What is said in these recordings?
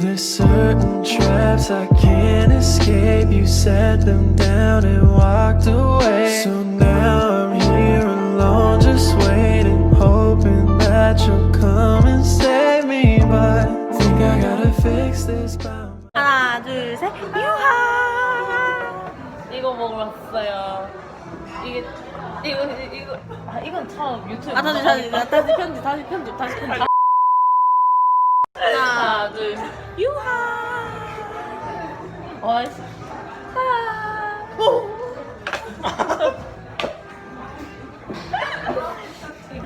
There's certain traps I can't escape. You set them down and walked away. So now I'm here alone, just waiting, hoping that you'll come and save me. But think I gotta fix this by 하나, 둘, 셋. 유하! 이거 먹으러 왔어요. 이게 이거 이거 아 이건 처음 유튜브. 아, 다시, 다시, 다시 편집, 다시 편집, 다시 편집.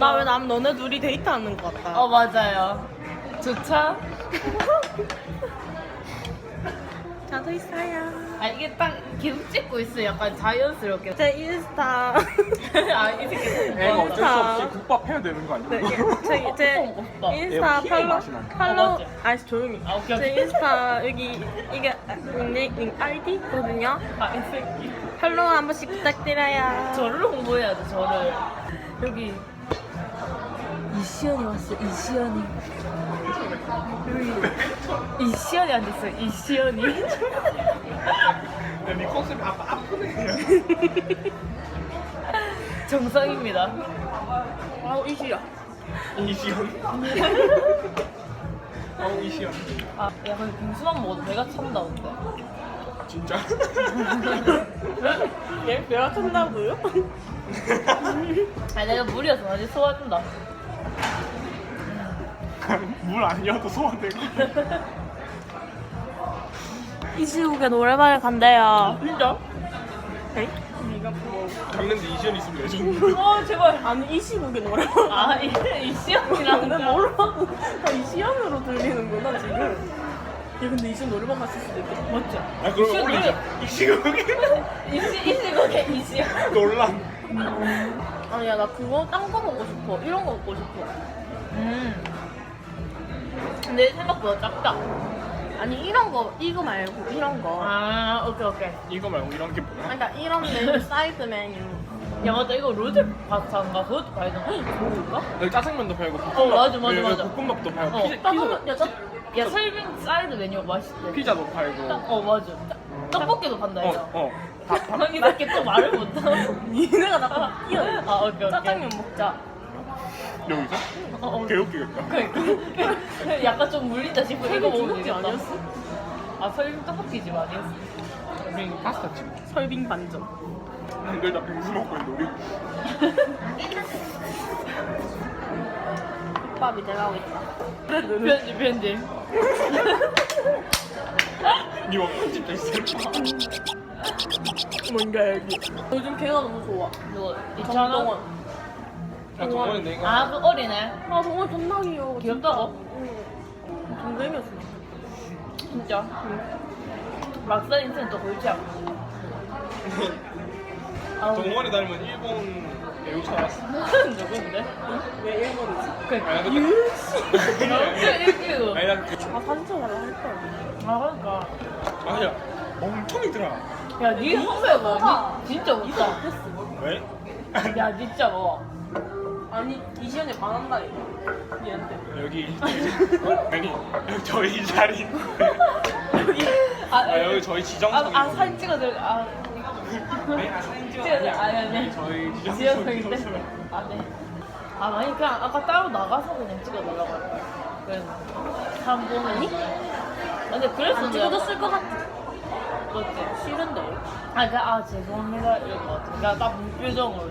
나 왜 남 너네 둘이 데이트하는 것 같다. 어 맞아요. 좋죠? 저도 있어요. 아 이게 딱 계속 찍고 있어. 약간 자연스럽게. 제 인스타. 아이 새끼. 애가 어쩔 수 없이. 국밥 해야 되는 거 아니야? 네, 제, 제. 인스타 팔로, 맛이 나네. 팔로, 어, 맞지? 아, 조용히. 아, 오케이, 제 오케이. 인스타 여기, 이게 닉네임 아이디거든요. 아이 새끼. 팔로우 한 번씩 부탁드려요. 저를 홍보해야 돼. 저를. 여기 이시연이 왔어. 이시연이. 여기 이시연이 앉았어. 이시연이. 네 컨셉이 아파 아프네 정상입니다. 아우, 이시야. 이시연 어우 이시연 아, 야, 근데 빙수만 먹어도 배가 찬다, 근데. 진짜 얘 배가 찬다고요? 아, 내가 무리여서 나중에 소화된다. 물 아니어도 소화되고 이시국에 노래방에 간대요. 진짜? 에이? 갔는데 이시연 있으면 레전드 어, 제발. 아니, 이시국에 노래방. 아, 이, 이시연이랑. 근데 뭐라고? 아, 이시연으로 들리는구나, 지금. 얘 근데 이시연 노래방 갔을 수도 있겠다. 맞죠? 아 그럼 이시연 올리자 이시연이 이시, 이시국에 이시연. 논란 아니야, 나 그거, 딴 거 먹고 싶어. 이런 거 먹고 싶어. 음. 근데 생각보다 작다. 아니, 이런 거, 이거 말고, 이런 거. 아, 오케이, 오케이. 이거 말고 이런 게 뭐야? 그러니까 이런 메뉴, 사이드 메뉴. 야, 맞다. 이거 파스타인가? 그것도 봐야 되나? 그런가? 여기 짜장면도 팔고 볶음밥 어, 맞아, 맞아, 여기 맞아. 볶음밥도 팔고 어, 피자, 짜장면, 야, 짜 야, 설빙 사이드 메뉴 맛있대. 피자도 팔고 어, 맞아. 떡볶이도 판다, 이거. 어어 이렇게 또 말을 못하고. 니네가 나랑 끼어. 아, 오케이, 오케이. 짜장면 먹자. 여기서? 어, 어. 개웃기겠다 그러니까. 약간 좀 물린다 싶어. 이거 먹으면 되겠다. 아니었어? 아, 설빙 떡볶이 집 아니었어? 우리 이거 파스타 집 설빙 반점. 늘다 빙수 먹고 있는데 우리 국밥이 돼가고 있다. 편집, 편집. 니가 편집도 있어 뭔지 알지? 요즘 걔가 너무 좋아. 이거 정동원. 2,000원? 아 저번에 내가 아, 그 어리네. 아 정말 존나 귀여워. 귀엽다고? 응. 동생이었어. 진짜. 막상 인생 또 골치 아파. 아우. 동원이 닮은 일본 배우 찾았어 누군데? 왜 일본이지? 그, 아니 근데 일기고. 아니 난 그, 아 사진 찍어달라 할 거야. 아, 그러니까. 아니야 멍청이더라 야, 니 선배가 니 진짜 웃다. 왜? 야, 진짜 뭐. 아니 이시연이 반한다 이거. 얘한테. 여기 아니 여기 저희 자리 아, 아 여기 저희 지정석이 아, 아 사진 찍어들, 아, 네? 아 사진 찍어들, 아, 네, 네. 저희 지연석인데? 지정석이 아, 네. 아, 아니, 그냥 아까 따로 나가서 그냥 찍어달라고 할거야 그래서. 사람 보느니? 근데 그랬어. 안 찍어줬을 것 같아. 맞지? 싫은데. 아, 그, 아, 죄송합니다. 이럴 것 같아. 그냥 딱 무표정으로.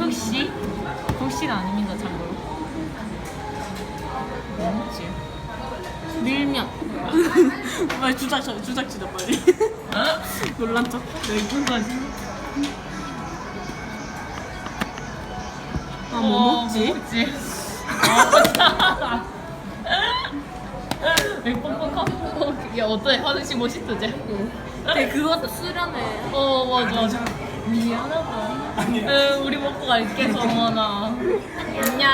흑씨? 흑씨는 아닙니다, 참고로. 뭐지? 밀면. 빨리 주작, 주작 치다, 빨리. 놀란 척. 여기 끝까지. 아, 뭐 어, 먹지? 먹지? 아, 왜 뽕뽕 야, 어때? 하늘씨 멋있지? 응. 걔 그거 수련해. 어, 맞아. 아, 미안하다. 에, 우리 먹고 갈게, 정원아. 안녕.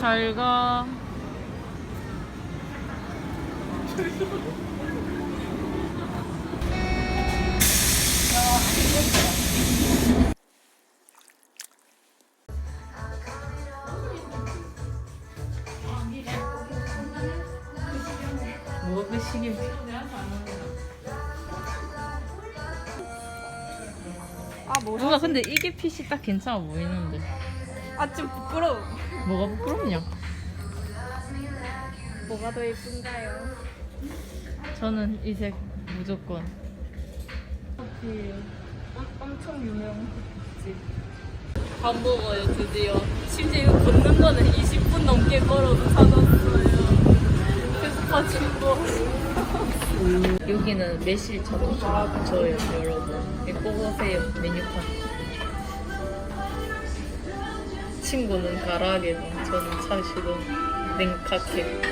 잘 가. 뭐가 그 시계? 아 뭐지? 누가 근데 이게 핏이 딱 괜찮아 보이는데. 아좀 부끄러워. 뭐가 부끄럽냐? 뭐가 더 예쁜가요? 저는 이 색 무조건. 엄청 유명집. 밥 먹어요 드디어. 심지어 이거 걷는 거는 20분 넘게 걸어서 찾았어요. 그래서 친구 여기는 매실차도 저예요 여러분. 이거 보세요 메뉴판. 친구는 가라아게는 저는 사실은 냉카케.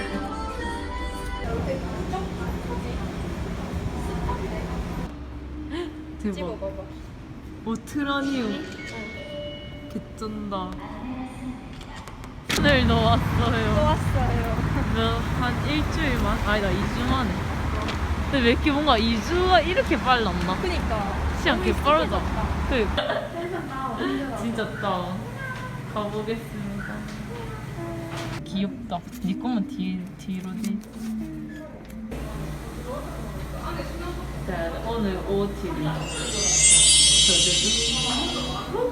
대박. 찍어봐봐. 오트라니오 개쩐다 오늘도 왔어요. 또 왔어요. 몇, 한 일주일 만? 아니다 2주 만에. 근데 왜 이렇게 뭔가 2주가 이렇게 빨랐나? 그니까. 시간 개 빠르다. 그 진짜 따 가보겠습니다. 귀엽다. 니 거만 뒤, 뒤로 돼 자, 오늘 OOTD 저도